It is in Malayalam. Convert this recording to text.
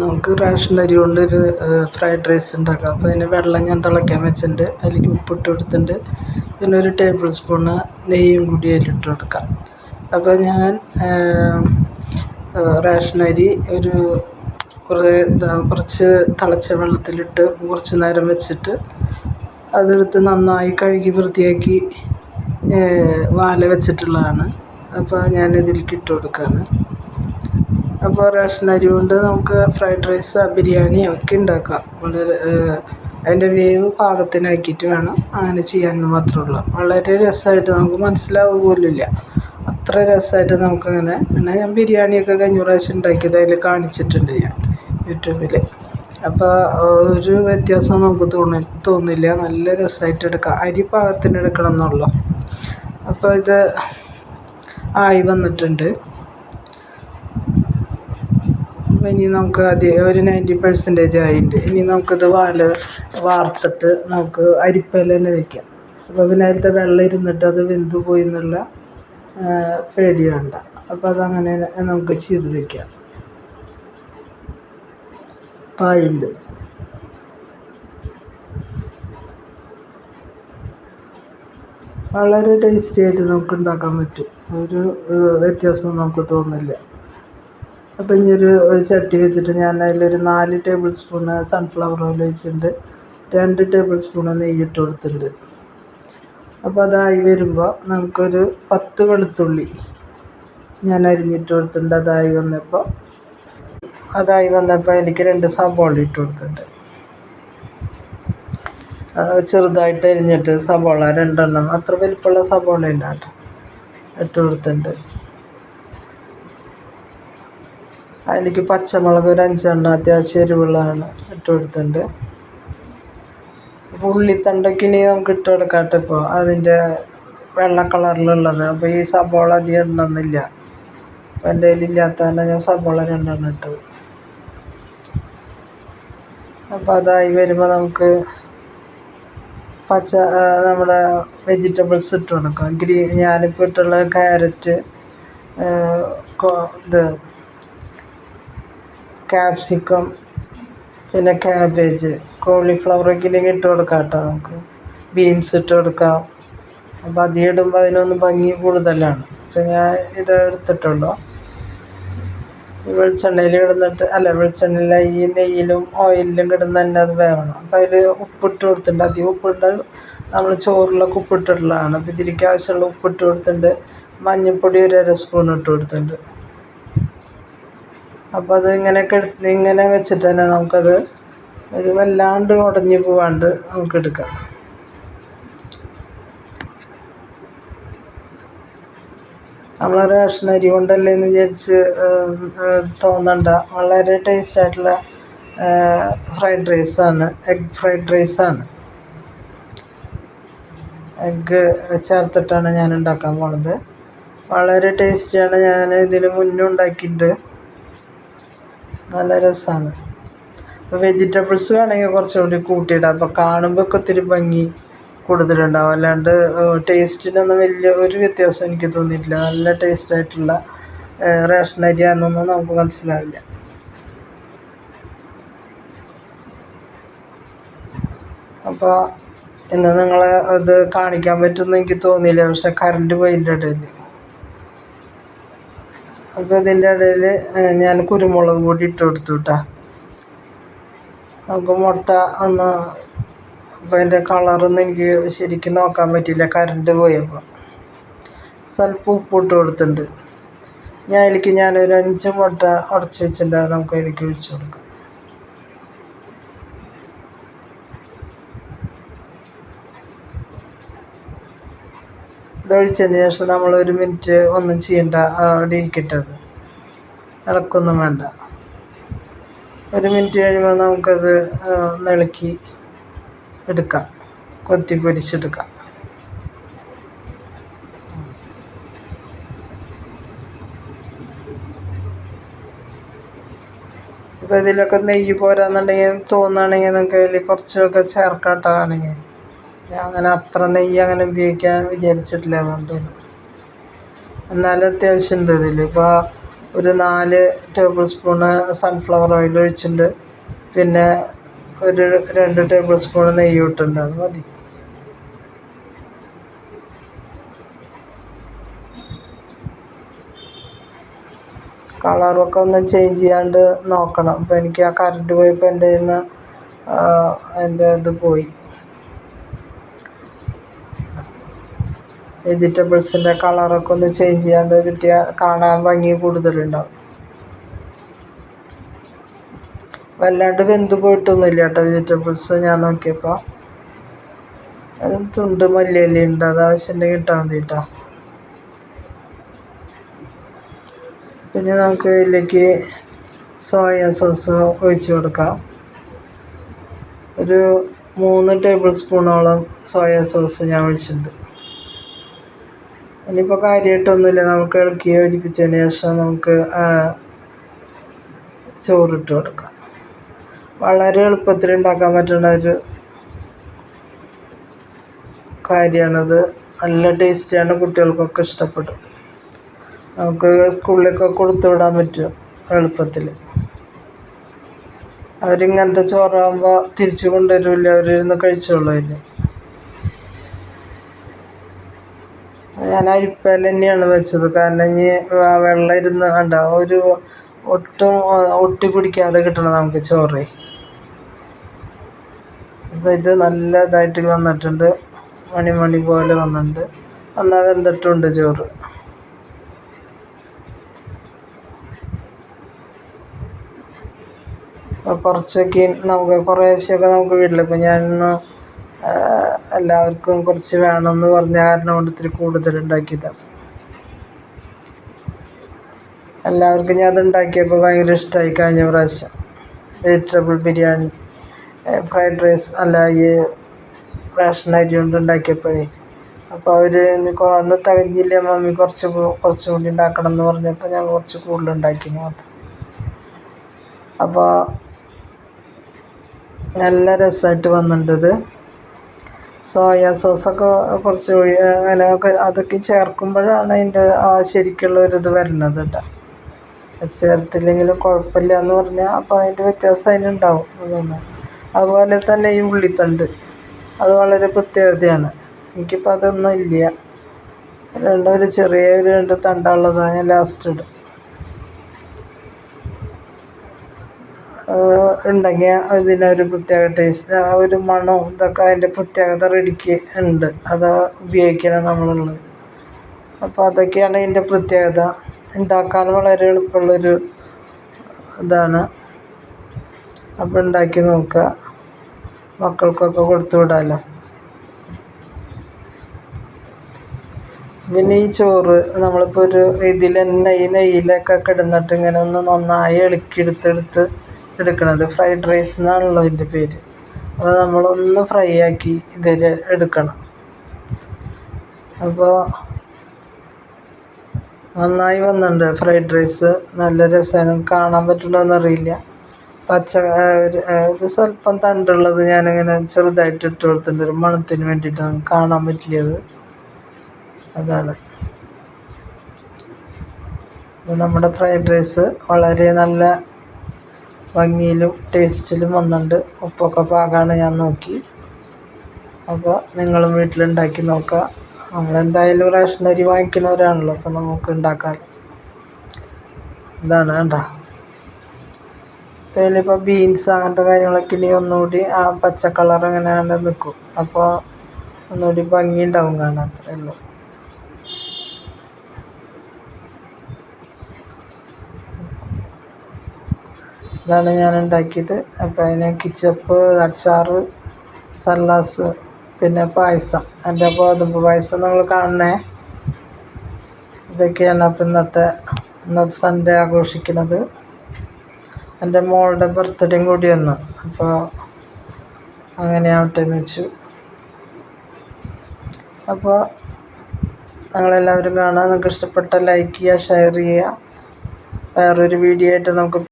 നമുക്ക് റേഷൻ അരി കൊണ്ടൊരു ഫ്രൈഡ് റൈസ് ഉണ്ടാക്കാം. അപ്പോൾ അതിന് വെള്ളം ഞാൻ തിളയ്ക്കാൻ വെച്ചിട്ടുണ്ട്. അതിലേക്ക് ഉപ്പിട്ട് കൊടുത്തിട്ടുണ്ട്. പിന്നെ ഒരു ടേബിൾ സ്പൂണ് നെയ്യും കൂടി അതിലിട്ട് കൊടുക്കാം. അപ്പോൾ ഞാൻ റേഷൻ അരി ഒരു കുറേ കുറച്ച് തിളച്ച വെള്ളത്തിലിട്ട് കുറച്ച് നേരം വെച്ചിട്ട് അതെടുത്ത് നന്നായി കഴുകി വൃത്തിയാക്കി വാല വെച്ചിട്ടുള്ളതാണ്. അപ്പോൾ ഞാനിതിലേക്ക് ഇട്ട് കൊടുക്കുകയാണ് അപ്പോൾ റേഷൻ അരി കൊണ്ട് നമുക്ക് ഫ്രൈഡ് റൈസ് ബിരിയാണി ഒക്കെ ഉണ്ടാക്കാം. വളരെ അതിന്റെ വേവ് പാകത്തിനാക്കിയിട്ട് വേണം അങ്ങനെ ചെയ്യാമെന്ന് മാത്രമേ ഉള്ളൂ വളരെ രസമായിട്ട് നമുക്ക് മനസ്സിലാവുക പോലുമില്ല അത്ര രസമായിട്ട് നമുക്കങ്ങനെ പിന്നെ ഞാൻ ബിരിയാണിയൊക്കെ കഴിഞ്ഞ പ്രാവശ്യം ഉണ്ടാക്കിയത് അതിൽ കാണിച്ചിട്ടുണ്ട് ഞാൻ യൂട്യൂബിൽ അപ്പോൾ ഒരു വ്യത്യാസം നമുക്ക് തോന്നി തോന്നില്ല. നല്ല രസമായിട്ട് എടുക്കാം. അരി പാകത്തിന് എടുക്കണം എന്നുള്ളൂ. അപ്പോൾ ഇത് ആയി വന്നിട്ടുണ്ട്. ഇനി നമുക്ക് ആദ്യം ഒരു നയന്റി പെർസെന്റേജ് ആയിട്ട് ഇനി നമുക്കത് വാല വാർത്തിട്ട് നമുക്ക് അരിപ്പയിൽ തന്നെ വെക്കാം. അപ്പോൾ പിന്നെ അതിലത്തെ വെള്ളം ഇരുന്നിട്ട് അത് വെന്ത് പോയി എന്നുള്ള പേടി വേണ്ട. അപ്പോൾ അതങ്ങനെ നമുക്ക് ചെയ്ത് വെക്കാം. പാഴുണ്ട് വളരെ ടേസ്റ്റി ആയിട്ട് നമുക്ക് ഉണ്ടാക്കാൻ പറ്റും. ഒരു വ്യത്യാസവും നമുക്ക് തോന്നില്ല. അപ്പോൾ ഇനി ഒരു ചട്ടി വെച്ചിട്ട് ഞാൻ അതിലൊരു നാല് ടേബിൾ സ്പൂണ് സൺഫ്ലവർ ഓയിൽ ഒഴിച്ചിട്ടുണ്ട്. രണ്ട് ടേബിൾ സ്പൂണ് നെയ്യ് ഇട്ട് കൊടുത്തിട്ടുണ്ട്. അപ്പോൾ അതായി വരുമ്പോൾ നമുക്കൊരു പത്ത് വെളുത്തുള്ളി ഞാൻ അരിഞ്ഞിട്ട് കൊടുത്തിട്ടുണ്ട്. അതായി വന്നപ്പോൾ അതായി വന്നപ്പോൾ എനിക്ക് രണ്ട് സബോള ഇട്ട് കൊടുത്തിട്ടുണ്ട്. ചെറുതായിട്ട് അരിഞ്ഞിട്ട് സബോള രണ്ടെണ്ണം അത്ര വലിപ്പമുള്ള സബോള ഉണ്ടാട്ടോ ഇട്ട് കൊടുത്തിട്ടുണ്ട്. അതിലേക്ക് പച്ചമുളക് ഒരു അഞ്ചെണ്ണം അത്യാവശ്യം എരിവുള്ളതാണ് ഇട്ട് കൊടുത്തിട്ടുണ്ട്. അപ്പോൾ ഉള്ളിത്തണ്ടൊക്കെ ഇനി നമുക്ക് ഇട്ട് കൊടുക്കാട്ട് ഇപ്പോൾ അതിന്റെ വെള്ള കളറിലുള്ളത്. അപ്പോൾ ഈ സബോള അധികം ഇടണമെന്നില്ല. അപ്പോൾ എന്റെ കയ്യിലില്ലാത്ത തന്നെ ഞാൻ സബോള രണ്ടെണ്ണം ഇട്ടത്. അപ്പോൾ അതായി വരുമ്പോൾ നമുക്ക് പച്ച നമ്മുടെ വെജിറ്റബിൾസ് ഇട്ട് കൊടുക്കാം. ഗ്രീൻ ഞാനിപ്പോൾ ഇട്ടുള്ള ക്യാരറ്റ് ഇത് ക്യാപ്സിക്കം പിന്നെ ക്യാബേജ് കോളിഫ്ലവർ എങ്കിലും ഇട്ട് കൊടുക്കാം കേട്ടോ നമുക്ക്. ബീൻസ് ഇട്ട് കൊടുക്കാം അപ്പോൾ അധികം ഇടുമ്പോൾ അതിനൊന്ന് ഭംഗി കൂടുതലാണ്. അപ്പോൾ ഞാൻ ഇത് എടുത്തിട്ടുള്ളൂ. വെളിച്ചെണ്ണയിൽ കിടന്നിട്ട് അല്ല വെളിച്ചെണ്ണയിൽ ഈ നെയ്യിലും ഓയിലിലും കിടന്ന് തന്നെ അത് വേവണം. അപ്പോൾ അതിൽ ഉപ്പിട്ട് കൊടുത്തിട്ടുണ്ട്. അധികം ഉപ്പിട്ട് നമ്മൾ ചോറിലൊക്കെ ഉപ്പിട്ടിട്ടുള്ളതാണ്. അപ്പോൾ ഇതിലേക്ക് ആവശ്യമുള്ള ഉപ്പിട്ട് കൊടുത്തിട്ടുണ്ട്. മഞ്ഞൾപ്പൊടി ഒരു അര സ്പൂൺ ഇട്ട് കൊടുത്തിട്ടുണ്ട്. അപ്പോൾ അത് ഇങ്ങനെ എടുത്ത് ഇങ്ങനെ വെച്ചിട്ട് തന്നെ നമുക്കത് ഒരു വല്ലാണ്ട് ഉടഞ്ഞു പോവാണ്ട് നമുക്ക് എടുക്കാം. നമ്മൾ റേഷൻ അരി കൊണ്ടല്ലേ എന്ന് വിചാരിച്ച് തോന്നണ്ട. വളരെ ടേസ്റ്റ് ആയിട്ടുള്ള ഫ്രൈഡ് റൈസാണ് എഗ് ഫ്രൈഡ് റൈസാണ് എഗ്ഗ് ചേർത്തിട്ടാണ് ഞാൻ ഉണ്ടാക്കാൻ പോണത്. വളരെ ടേസ്റ്റിയാണ് ഞാൻ ഇതിന് മുന്നേ ഉണ്ടാക്കിയിട്ട് നല്ല രസമാണ് അപ്പോൾ വെജിറ്റബിൾസ് വേണമെങ്കിൽ കുറച്ചും കൂടി കൂട്ടിയിടാം. അപ്പോൾ കാണുമ്പോൾ ഒക്കെ ഒത്തിരി ഭംഗി കൂടുതലുണ്ടാവും. അല്ലാണ്ട് ടേസ്റ്റിനൊന്നും വലിയ ഒരു വ്യത്യാസം എനിക്ക് തോന്നിയിട്ടില്ല. നല്ല ടേസ്റ്റ് ആയിട്ടുള്ള റേഷൻ അരിയാണെന്നൊന്നും നമുക്ക് മനസ്സിലാവില്ല. അപ്പോൾ ഇന്ന് നിങ്ങളെ അത് കാണിക്കാൻ പറ്റുമെന്ന് എനിക്ക് തോന്നിയില്ല. പക്ഷെ കറണ്ട് ഇടയിൽ അപ്പോൾ ഇതിന്റെ ഇടയിൽ ഞാൻ കുരുമുളക് കൂടി ഇട്ട് കൊടുത്തു കേട്ടോ നമുക്ക് മുട്ട ഒന്ന് അപ്പോൾ അതിന്റെ കളറൊന്നും എനിക്ക് ശരിക്കും നോക്കാൻ പറ്റിയില്ല. കറണ്ട് പോയപ്പോൾ സ്വല്പം ഉപ്പിട്ട് കൊടുത്തിട്ടുണ്ട്. ഞാൻ അതിലേക്ക് ഞാനൊരു അഞ്ച് മുട്ട ഉടച്ച് വെച്ചിട്ടുണ്ടാകും നമുക്ക് അതിലേക്ക് ഒഴിച്ച് കൊടുക്കാം. ഇതൊഴിച്ചതിന് ശേഷം നമ്മൾ ഒരു മിനിറ്റ് ഒന്നും ചെയ്യണ്ട അവിടെ ഇരിക്കട്ടെ അത് ഇളക്കൊന്നും വേണ്ട. ഒരു മിനിറ്റ് കഴിയുമ്പോൾ നമുക്കത് നിളക്കി എടുക്കാം. കൊത്തി പൊരിച്ചെടുക്കാം. ഇപ്പോൾ ഇതിലൊക്കെ നെയ്യ് പോരാന്നുണ്ടെങ്കിൽ തോന്നുകയാണെങ്കിൽ നമുക്ക് അതിൽ കുറച്ചൊക്കെ ചേർക്കാട്ടാണെങ്കിൽ ഞാൻ അങ്ങനെ അത്ര നെയ്യ് അങ്ങനെ ഉപയോഗിക്കാൻ വിചാരിച്ചിട്ടില്ല അതുകൊണ്ട്. എന്നാലും അത്യാവശ്യം ഉണ്ട് ഇതിൽ ഇപ്പോൾ ഒരു നാല് ടേബിൾ സ്പൂണ് സൺഫ്ലവർ ഓയിൽ ഒഴിച്ചിട്ടുണ്ട്. പിന്നെ ഒരു രണ്ട് ടേബിൾ സ്പൂൺ നെയ്യ് ഇട്ടിട്ടുണ്ട്. അത് മതി. കളറൊക്കെ ഒന്ന് ചേഞ്ച് ചെയ്യാണ്ട് നോക്കണം. അപ്പോൾ എനിക്ക് ആ കറണ്ട് പോയപ്പോൾ എന്റെ കയ്യിൽ നിന്ന് എന്റെ ഇത് പോയി. വെജിറ്റബിൾസിന്റെ കളറൊക്കെ ഒന്ന് ചേഞ്ച് ചെയ്യാൻ കിട്ടിയാൽ കാണാൻ ഭംഗി കൂടുതലുണ്ടാവും. വല്ലാണ്ട് വെന്ത് പോയിട്ടൊന്നുമില്ല കേട്ടോ വെജിറ്റബിൾസ് ഞാൻ നോക്കിയപ്പോൾ അത് തുണ്ട് മല്ലിയില ഉണ്ട് അത് ആവശ്യമുണ്ടെങ്കിൽ ഇട്ടാൽ മതി കേട്ടോ പിന്നെ നമുക്ക് ഇതിലേക്ക് സോയ സോസ് ഒഴിച്ച് കൊടുക്കാം. ഒരു മൂന്ന് ടേബിൾ സ്പൂണോളം സോയ സോസ് ഞാൻ ഒഴിച്ചിട്ടുണ്ട്. ഇനിയിപ്പോൾ കാര്യമായിട്ടൊന്നുമില്ല നമുക്ക് ഇളക്കി യോജിപ്പിച്ചതിന് ശേഷം നമുക്ക് ചോറിട്ട് കൊടുക്കാം. വളരെ എളുപ്പത്തിൽ ഉണ്ടാക്കാൻ പറ്റുന്ന ഒരു കാര്യമാണത് നല്ല ടേസ്റ്റിയാണ് കുട്ടികൾക്കൊക്കെ ഇഷ്ടപ്പെടും നമുക്ക് സ്കൂളിലൊക്കെ കൊടുത്തു വിടാൻ പറ്റും എളുപ്പത്തിൽ. അവരിങ്ങനത്തെ ചോറാകുമ്പോൾ തിരിച്ചു കൊണ്ടുവരില്ല. അവരിരുന്ന് കഴിച്ചോളും അതിന്. ഞാൻ അരിപ്പയിൽ തന്നെയാണ് വെച്ചത്. കാരണം ഇനി വെള്ളം ഇരുന്ന് കണ്ട ഒരു ഒട്ടും ഒട്ടി പിടിക്കാതെ കിട്ടണം നമുക്ക് ചോറ്. അപ്പോൾ ഇത് നല്ല ഇതായിട്ട് വന്നിട്ടുണ്ട്. മണിമണി മണി പോലെ വന്നിട്ടുണ്ട്. എന്നാൽ വെന്തിട്ടുണ്ട് ചോറ്. കുറച്ചൊക്കെ നമുക്ക് കുറേശ്ശെയൊക്കെ നമുക്ക് വീട്ടിൽ ഇപ്പം ഞാനിന്ന് എല്ലാവർക്കും കുറച്ച് വേണമെന്ന് പറഞ്ഞ കാരണം കൊണ്ട് ഇത്തിരി കൂടുതൽ ഉണ്ടാക്കിയതാണ് എല്ലാവർക്കും ഞാൻ അത് ഉണ്ടാക്കിയപ്പോൾ ഭയങ്കര ഇഷ്ടമായി കഴിഞ്ഞ പ്രാവശ്യം. വെജിറ്റബിൾ ബിരിയാണി ഫ്രൈഡ് റൈസ് അല്ല ഈ റേഷൻ അരി കൊണ്ട് ഉണ്ടാക്കിയപ്പോഴേ. അപ്പോൾ അവർ അന്ന് തികഞ്ഞില്ല മമ്മി? കുറച്ച് കുറച്ചും കൂടി ഉണ്ടാക്കണം എന്ന് പറഞ്ഞപ്പോൾ ഞാൻ കുറച്ച് കൂടുതൽ ഉണ്ടാക്കി മാത്രം. അപ്പോൾ നല്ല രസമായിട്ട് വന്നിട്ടുണ്ട് സോയ സോസൊക്കെ കുറച്ച് അങ്ങനെയൊക്കെ അതൊക്കെ ചേർക്കുമ്പോഴാണ് അതിന്റെ ആ ശരിക്കുള്ള ഒരു വരുന്നത് കേട്ടോ ചേർത്തില്ലെങ്കിലും കുഴപ്പമില്ല എന്ന് പറഞ്ഞാൽ അപ്പോൾ അതിന്റെ വ്യത്യാസം അതിനുണ്ടാവും അതൊന്ന് അതുപോലെ തന്നെ ഈ ഉള്ളിത്തണ്ട്. അത് വളരെ പ്രത്യേകതയാണ്. എനിക്കിപ്പോൾ അതൊന്നും ഇല്ല. രണ്ട് ഒരു ചെറിയ ഒരു രണ്ട് തണ്ടുള്ളതാണ് ഞാൻ ലാസ്റ്റ് ഇടും. ഉണ്ടെങ്കിൽ ഇതിനൊരു പ്രത്യേക ടേസ്റ്റ് ആ ഒരു മണവും ഇതൊക്കെ അതിന്റെ പ്രത്യേകത റെഡിക്ക് ഉണ്ട്. അത് ഉപയോഗിക്കണം നമ്മളുള്ളത്. അപ്പോൾ അതൊക്കെയാണ് ഇതിന്റെ പ്രത്യേകത. ഉണ്ടാക്കാൻ വളരെ എളുപ്പമുള്ളൊരു ഇതാണ്. അപ്പോൾ ഉണ്ടാക്കി നോക്കുക. മക്കൾക്കൊക്കെ കൊടുത്തു വിടാമല്ലോ പിന്നെ ഈ ചോറ് നമ്മളിപ്പോൾ ഒരു ഇതിൽ തന്നെ ഈ നെയ്യിലൊക്കെ കിടന്നിട്ട് ഇങ്ങനെ ഒന്ന് നന്നായി ഇളക്കിയെടുത്തെടുത്ത് എടുക്കണത് ഫ്രൈഡ് റൈസ് എന്നാണല്ലോ ഇതിന്റെ പേര്. അപ്പോൾ നമ്മളൊന്ന് ഫ്രൈ ആക്കി ഇതിൽ എടുക്കണം. അപ്പോൾ നന്നായി വന്നിട്ടുണ്ട് ഫ്രൈഡ് റൈസ് നല്ല രസമാണ് കാണാൻ പറ്റുന്നുണ്ടോയെന്ന് അറിയില്ല. പച്ച ഒരു സ്വല്പം തണ്ടുള്ളത് ഞാനിങ്ങനെ ചെറുതായിട്ട് ഇട്ട് കൊടുത്തിട്ടുണ്ട്. ഒരു മണത്തിന് വേണ്ടിയിട്ട് നമുക്ക് കാണാൻ പറ്റിയത്. അതാണ്. നമ്മുടെ ഫ്രൈഡ് റൈസ് വളരെ നല്ല ഭംഗിയിലും ടേസ്റ്റിലും വന്നിട്ടുണ്ട്. ഉപ്പൊക്കെ പാകമാണ് ഞാൻ നോക്കി. അപ്പോൾ നിങ്ങളും വീട്ടിലുണ്ടാക്കി നോക്കുക. നമ്മളെന്തായാലും റേഷൻ അരി വാങ്ങിക്കുന്നവരാണല്ലോ അപ്പോൾ നമുക്ക് ഉണ്ടാക്കാൻ. ഇതാണ് വേണ്ട അതിലിപ്പോൾ ബീൻസ് അങ്ങനത്തെ കാര്യങ്ങളൊക്കെ ഇനി ഒന്നുകൂടി ആ പച്ച കളർ അങ്ങനെ നിൽക്കും അപ്പോൾ ഒന്നുകൂടി ഭംഗി ഉണ്ടാവും കാണാൻ അത്രേ ഉള്ളൂ. ഇതാണ് ഞാൻ ഉണ്ടാക്കിയത് അപ്പോൾ അതിന് കിച്ചപ്പ് അച്ചാറ് സല്ലാസ് പിന്നെ പായസം. എന്റെ ഗോതമ്പ് പായസം നിങ്ങൾ കാണണേ ഇതൊക്കെയാണ് അപ്പം ഇന്നത്തെ ഇന്നത്തെ സൺഡേ ആഘോഷിക്കുന്നത്. എന്റെ മോളുടെ ബർത്ത്ഡേയും കൂടി വന്നു. അപ്പോൾ അങ്ങനെ ആവട്ടെ എന്ന് വെച്ചു. അപ്പോൾ നിങ്ങളെല്ലാവരും കാണാൻ നിങ്ങൾക്ക് ഇഷ്ടപ്പെട്ട ലൈക്ക് ചെയ്യുക ഷെയർ ചെയ്യുക. വേറൊരു വീഡിയോ ആയിട്ട് നമുക്ക്